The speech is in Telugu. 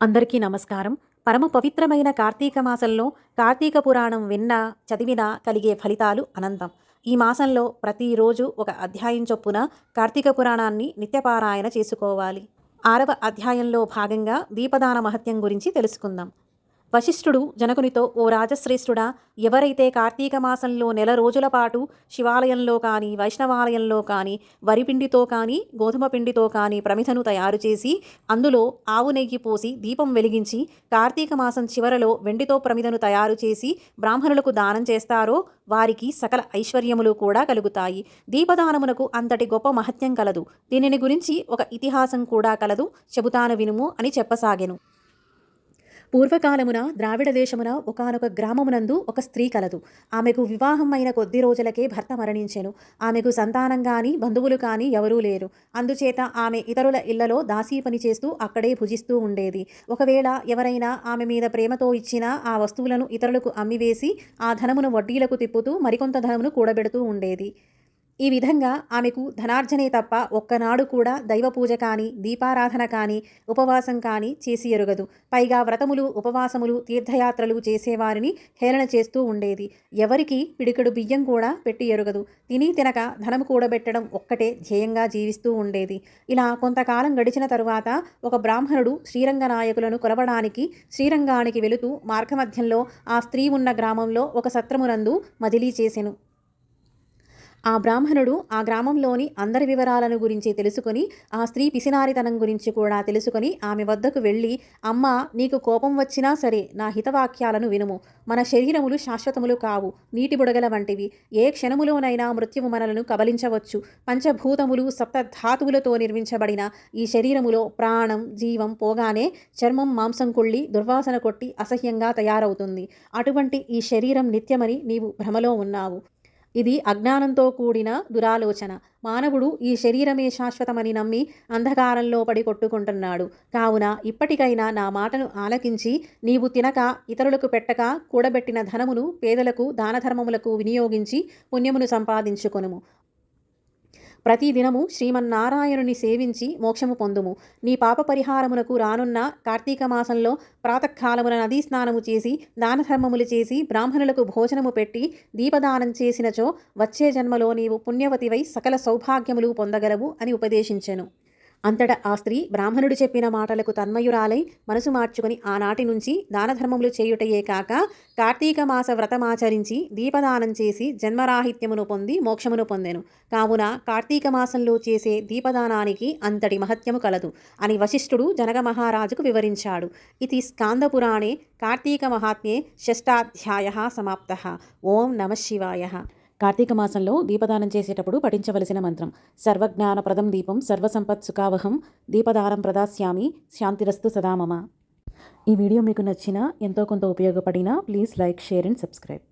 అందరికీ నమస్కారం. పరమ పవిత్రమైన కార్తీక మాసంలో కార్తీక పురాణం విన్నా చదివినా కలిగే ఫలితాలు అనంతం. ఈ మాసంలో ప్రతిరోజు ఒక అధ్యాయం చొప్పున కార్తీక పురాణాన్ని నిత్యపారాయణ చేసుకోవాలి. ఆరవ అధ్యాయంలో భాగంగా దీపదాన మహత్యం గురించి తెలుసుకుందాం. వశిష్ఠుడు జనకునితో ఓ రాజశ్రేష్ఠుడా ఎవరైతే కార్తీక మాసంలో నెల రోజుల పాటు శివాలయంలో కానీ వైష్ణవాలయంలో కానీ వరిపిండితో కానీ గోధుమ పిండితో కానీ ప్రమిథను తయారు చేసి అందులో ఆవు నెయ్యి పోసి దీపం వెలిగించి కార్తీక మాసం చివరలో వెండితో ప్రమిదను తయారు చేసి బ్రాహ్మణులకు దానం చేస్తారో వారికి సకల ఐశ్వర్యములు కూడా కలుగుతాయి. దీపదానమునకు అంతటి గొప్ప మహత్యం కలదు. దీనిని గురించి ఒక ఇతిహాసం కూడా కలదు. చెబుతాను వినుము అని చెప్పసాగెను. పూర్వకాలమున ద్రావిడ దేశమున ఒకనొక గ్రామమునందు ఒక స్త్రీ కలదు. ఆమెకు వివాహం అయిన కొద్ది రోజులకే భర్త మరణించెను. ఆమెకు సంతానం కానీ బంధువులు కానీ ఎవరూ లేరు. అందుచేత ఆమె ఇతరుల ఇళ్ళలో దాసీ పని చేస్తూ అక్కడే భుజిస్తూ ఉండేది. ఒకవేళ ఎవరైనా ఆమె మీద ప్రేమతో ఇచ్చిన ఆ వస్తువులను ఇతరులకు అమ్మివేసి ఆ ధనమును వడ్డీలకు తిప్పుతూ మరికొంత ధనమును కూడబెడుతూ ఉండేది. ఈ విధంగా ఆమెకు ధనార్జనే తప్ప ఒక్కనాడు కూడా దైవ పూజ కానీ దీపారాధన కానీ ఉపవాసం కానీ చేసి ఎరుగదు. పైగా వ్రతములు ఉపవాసములు తీర్థయాత్రలు చేసేవారిని హేళన చేస్తూ ఉండేది. ఎవరికి పిడికెడు బియ్యం కూడా పెట్టి ఎరుగదు. తిని తినక ధనము కూడబెట్టడం ఒక్కటే ధ్యేయంగా జీవిస్తూ ఉండేది. ఇలా కొంతకాలం గడిచిన తరువాత ఒక బ్రాహ్మణుడు శ్రీరంగ నాయకులను కొలవడానికి శ్రీరంగానికి వెళుతూ మార్గమధ్యంలో ఆ స్త్రీ ఉన్న గ్రామంలో ఒక సత్రమునందు మదిలీ చేసెను. ఆ బ్రాహ్మణుడు ఆ గ్రామంలోని అందరి వివరాలను గురించి తెలుసుకొని ఆ స్త్రీ పిసినారితనం గురించి కూడా తెలుసుకొని ఆమె వద్దకు వెళ్ళి అమ్మ నీకు కోపం వచ్చినా సరే నా హితవాక్యాలను వినుము. మన శరీరములు శాశ్వతములు కావు నీటి బుడగల వంటివి. ఏ క్షణములోనైనా మృత్యువు మనలను కబలించవచ్చు. పంచభూతములు సప్త ధాతువులతో నిర్మించబడిన ఈ శరీరములో ప్రాణం జీవం పోగానే చర్మం మాంసం కుళ్ళి దుర్వాసన కొట్టి అసహ్యంగా తయారవుతుంది. అటువంటి ఈ శరీరం నిత్యమని నీవు భ్రమలో ఉన్నావు. ఇది అజ్ఞానంతో కూడిన దురాలోచన. మానవుడు ఈ శరీరమే శాశ్వతమని నమ్మి అంధకారంలో పడి కొట్టుకుంటున్నాడు. కావున ఇప్పటికైనా నా మాటను ఆలకించి నీవు తినక ఇతరులకు పెట్టక కూడబెట్టిన ధనమును పేదలకు దానధర్మములకు వినియోగించి పుణ్యమును సంపాదించుకొనుము. ప్రతిదినము శ్రీమన్నారాయణుని సేవించి మోక్షము పొందుము. నీ పాప పరిహారమునకు రానున్న కార్తీక మాసంలో ప్రాతకాలమున నదీ స్నానము చేసి దానధర్మములు చేసి బ్రాహ్మణులకు భోజనము పెట్టి దీపదానం చేసినచో వచ్చే జన్మలో నీవు పుణ్యవతివై సకల సౌభాగ్యములు పొందగలవు అని ఉపదేశించెను. అంతటా ఆ స్త్రీ బ్రాహ్మణుడు చెప్పిన మాటలకు తన్మయురాలై మనసు మార్చుకుని ఆనాటి నుంచి దానధర్మములు చేయుటయే కాక కార్తీక మాస వ్రతమాచరించి దీపదానం చేసి జన్మరాహిత్యమును పొంది మోక్షమును పొందెను. కావున కార్తీక మాసంలో చేసే దీపదానానికి అంతటి మహత్యము కలదు అని వశిష్ఠుడు జనక మహారాజుకు వివరించాడు. ఇది స్కాందపురాణే కార్తీక మహాత్మ్యే షష్టాధ్యాయ సమాప్త. ఓం నమ శివాయ. కార్తీక మాసంలో దీపదానం చేసేటప్పుడు పఠించవలసిన మంత్రం. సర్వజ్ఞానప్రదం దీపం సర్వసంపత్ సుఖావహం దీపదానం ప్రదాస్యామి శాంతిరస్తు సదామమ ఈ వీడియో మీకు నచ్చినా ఎంతో కొంత ఉపయోగపడినా please like share and subscribe.